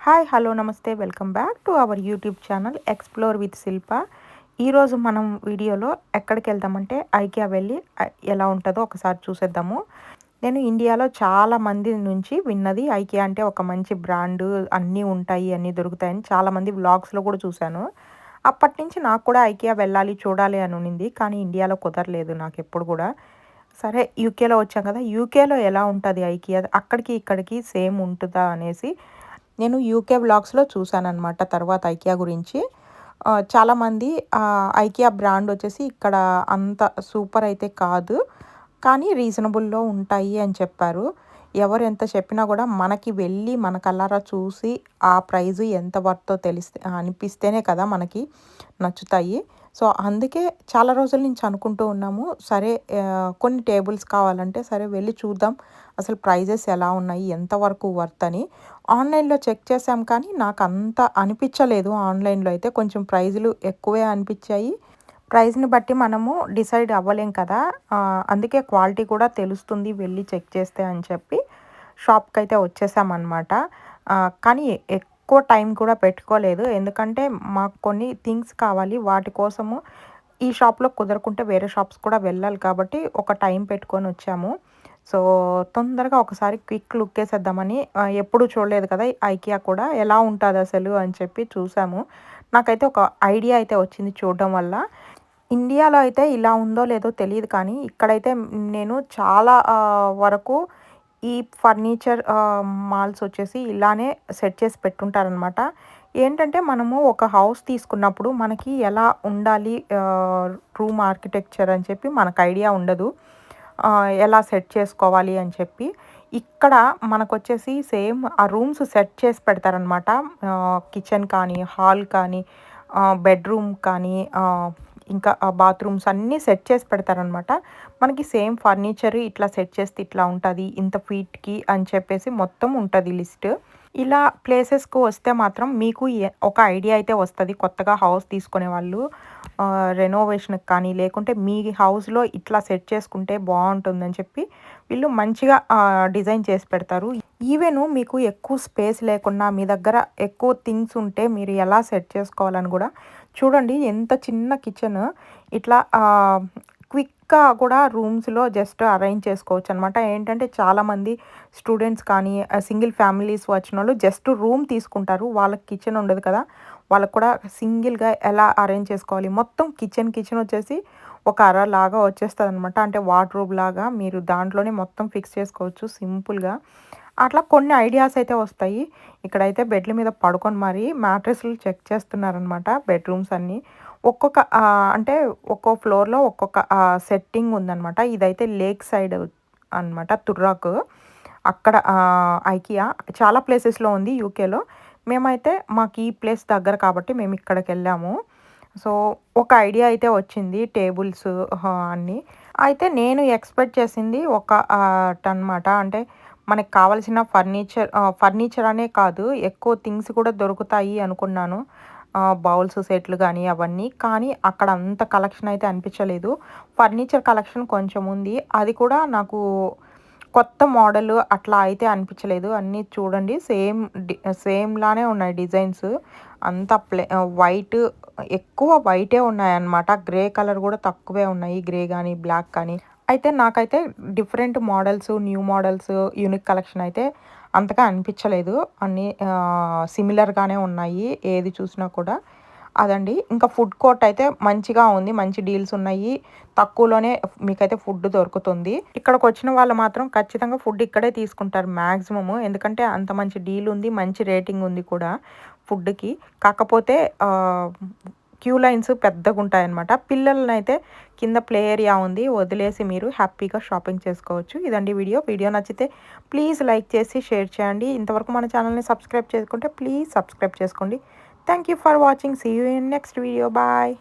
Hi hello నమస్తే welcome back to our YouTube channel explore with Shilpa. ఈరోజు మనం వీడియోలో ఎక్కడికి వెళ్దామంటే ఐకియా వెళ్ళి ఎలా ఉంటుందో ఒకసారి చూసేద్దాము. నేను ఇండియాలో చాలా మంది నుంచి విన్నది ఐకియా అంటే ఒక మంచి బ్రాండ్ అన్నీ ఉంటాయి అన్నీ దొరుకుతాయని చాలామంది వ్లాగ్స్లో కూడా చూశాను. అప్పటి నుంచి నాకు కూడా ఐకియా వెళ్ళాలి చూడాలి అని ఉన్నింది కానీ ఇండియాలో కుదరలేదు నాకు ఎప్పుడు కూడా. సరే యూకేలో వచ్చాం కదా యూకేలో ఎలా ఉంటుంది ఐకియా? అక్కడికి ఇక్కడికి సేమ్ ఉంటుందా అనేసి నేను యూకే బ్లాగ్స్లో చూశానమాట తర్వాత ఐకియా గురించి. చాలామంది ఐకియా బ్రాండ్ వచ్చేసి ఇక్కడ అంత సూపర్ అయితే కాదు కానీ రీజనబుల్లో ఉంటాయి అని చెప్పారు. ఎవరు ఎంత చెప్పినా కూడా మనకి వెళ్ళి మన కల్లారా చూసి ఆ ప్రైజు ఎంత వర్తో తెలిస్తే అనిపిస్తేనే కదా మనకి నచ్చుతాయి. సో అందుకే చాలా రోజుల నుంచి అనుకుంటూ ఉన్నాము సరే కొన్ని టేబుల్స్ కావాలంటే సరే వెళ్ళి చూద్దాం అసలు ప్రైజెస్ ఎలా ఉన్నాయి ఎంతవరకు వర్త్ అని. ఆన్లైన్లో చెక్ చేసాం కానీ నాకు అంత అనిపించలేదు ఆన్లైన్లో అయితే కొంచెం ప్రైజులు ఎక్కువే అనిపించాయి. ప్రైస్ని బట్టి మనము డిసైడ్ అవ్వలేం కదా అందుకే క్వాలిటీ కూడా తెలుస్తుంది వెళ్ళి చెక్ చేస్తే అని చెప్పి షాప్కి అయితే వచ్చేసామన్నమాట కానీ ఎక్కువ టైం కూడా పెట్టుకోలేదు. ఎందుకంటే మాకు కొన్ని థింగ్స్ కావాలి. వాటి కోసము ఈ షాప్లో కుదరకుంటే వేరే షాప్స్ కూడా వెళ్ళాలి కాబట్టి ఒక టైం పెట్టుకొని వచ్చాము. సో తొందరగా ఒకసారి క్విక్ లుక్ వేసేద్దామని ఎప్పుడు చూడలేదు కదా ఐకియా కూడా. ఎలా ఉంటుంది అసలు అని చెప్పి చూసాము. నాకైతే ఒక ఐడియా అయితే వచ్చింది చూడడం వల్ల. ఇండియాలో అయితే ఇలా ఉందో లేదో తెలియదు కానీ ఇక్కడైతే నేను చాలా వరకు ఈ ఫర్నిచర్ మాల్స్ వచ్చేసి ఇలానే సెట్ చేసి పెట్టుంటారనమాట ఏంటంటే మనము ఒక హౌస్ తీసుకున్నప్పుడు మనకి ఎలా ఉండాలి రూమ్ ఆర్కిటెక్చర్ అని చెప్పి మనకు ఐడియా ఉండదు. ఎలా సెట్ చేసుకోవాలి అని చెప్పి. ఇక్కడ మనకు వచ్చేసి సేమ్ ఆ రూమ్స్ సెట్ చేసి పెడతారనమాట కిచెన్ కానీ హాల్ కానీ బెడ్రూమ్ కానీ ఆ, ఇంకా బాత్రూమ్స్ అన్నీ సెట్ చేసి పెడతారనమాట. మనకి సేమ్ ఫర్నిచర్ ఇట్లా సెట్ చేస్తే ఇట్లా ఉంటుంది ఇంత ఫీట్కి అని చెప్పేసి మొత్తం ఉంటుంది లిస్ట్. ఇలా ప్లేసెస్కు వస్తే మాత్రం మీకు ఒక ఐడియా అయితే వస్తుంది కొత్తగా హౌస్ తీసుకునే వాళ్ళు. రెనోవేషన్కి కానీ లేకుంటే మీ హౌస్లో ఇట్లా సెట్ చేసుకుంటే బాగుంటుందని చెప్పి వీళ్ళు మంచిగా డిజైన్ చేసి పెడతారు. ఈవెన్ మీకు ఎక్కువ స్పేస్ లేకుండా మీ దగ్గర ఎక్కువ థింగ్స్ ఉంటే మీరు ఎలా సెట్ చేసుకోవాలని కూడా చూడండి ఎంత చిన్న కిచెన్. ఇట్లా క్విక్గా కూడా రూమ్స్లో జస్ట్ అరేంజ్ చేసుకోవచ్చు అనమాట ఏంటంటే చాలామంది స్టూడెంట్స్ కానీ సింగిల్ ఫ్యామిలీస్ వచ్చిన వాళ్ళు జస్ట్ రూమ్ తీసుకుంటారు. వాళ్ళకి కిచెన్ ఉండదు కదా. వాళ్ళకు కూడా సింగిల్గా ఎలా అరేంజ్ చేసుకోవాలి? మొత్తం కిచెన్ కిచెన్ వచ్చేసి ఒక అర లాగా వచ్చేస్తుంది అనమాట అంటే వార్డ్రోబ్ లాగా మీరు దాంట్లోనే మొత్తం ఫిక్స్ చేసుకోవచ్చు సింపుల్గా. అట్లా కొన్ని ఐడియాస్ అయితే వస్తాయి. ఇక్కడైతే బెడ్ల మీద పడుకొని మరి మ్యాట్రెస్లు చెక్ చేస్తున్నారనమాట బెడ్రూమ్స్ అన్నీ. ఒక్కొక్క అంటే ఒక్కో ఫ్లోర్లో ఒక్కొక్క సెట్టింగ్ ఉందన్నమాట ఇదైతే లేక్ సైడ్ అనమాట తుర్రాకు. అక్కడ ఐకియా చాలా ప్లేసెస్లో ఉంది యూకేలో. మేమైతే మాకు ఈ ప్లేస్ దగ్గర కాబట్టి మేము ఇక్కడికి వెళ్ళాము. సో ఒక ఐడియా అయితే వచ్చింది టేబుల్స్ అన్నీ. అయితే నేను ఎక్స్పెక్ట్ చేసింది ఒక టన్మాట అంటే మనకు కావాల్సిన ఫర్నిచర్ ఫర్నిచర్ అనే కాదు ఎక్కువ థింగ్స్ కూడా దొరుకుతాయి అనుకున్నాను. బౌల్స్ సెట్లు కానీ అవన్నీ కానీ అక్కడ అంత కలెక్షన్ అయితే అనిపించలేదు. ఫర్నిచర్ కలెక్షన్ కొంచెం ఉంది. అది కూడా నాకు కొత్త మోడల్ అట్లా అయితే అనిపించలేదు. అన్నీ చూడండి సేమ్ సేమ్ లానే ఉన్నాయి డిజైన్స్. అంతా ప్లే వైట్ ఎక్కువ వైటే ఉన్నాయన్నమాట. గ్రే కలర్ కూడా తక్కువే ఉన్నాయి. గ్రే కానీ బ్లాక్ కానీ అయితే నాకైతే different models new models unique collection అయితే అంతగా అనిపించలేదు. అన్నీ సిమిలర్గానే ఉన్నాయి. ఏది చూసినా కూడా అదండి. ఇంకా ఫుడ్ కోర్ట్ అయితే మంచిగా ఉంది. మంచి డీల్స్ ఉన్నాయి. తక్కువలోనే మీకైతే ఫుడ్ దొరుకుతుంది. ఇక్కడికి వచ్చిన వాళ్ళు మాత్రం ఖచ్చితంగా ఫుడ్ ఇక్కడే తీసుకుంటారు మ్యాక్సిమము ఎందుకంటే అంత మంచి డీల్ ఉంది. మంచి రేటింగ్ ఉంది కూడా ఫుడ్కి. కాకపోతే క్యూ లైన్స్ పెద్దగా ఉంటాయన్నమాట. పిల్లలని అయితే కింద ప్లే ఏరియా ఉంది వదిలేసి మీరు హ్యాపీగా షాపింగ్ చేసుకోవచ్చు. ఇదండి వీడియో. వీడియో నచ్చితే ప్లీజ్ లైక్ చేసి షేర్ చేయండి. ఇంతవరకు మన ఛానల్ని సబ్స్క్రైబ్ చేసుకుంటే ప్లీజ్ సబ్స్క్రైబ్ చేసుకోండి. Thank you for watching. See you in next video. Bye.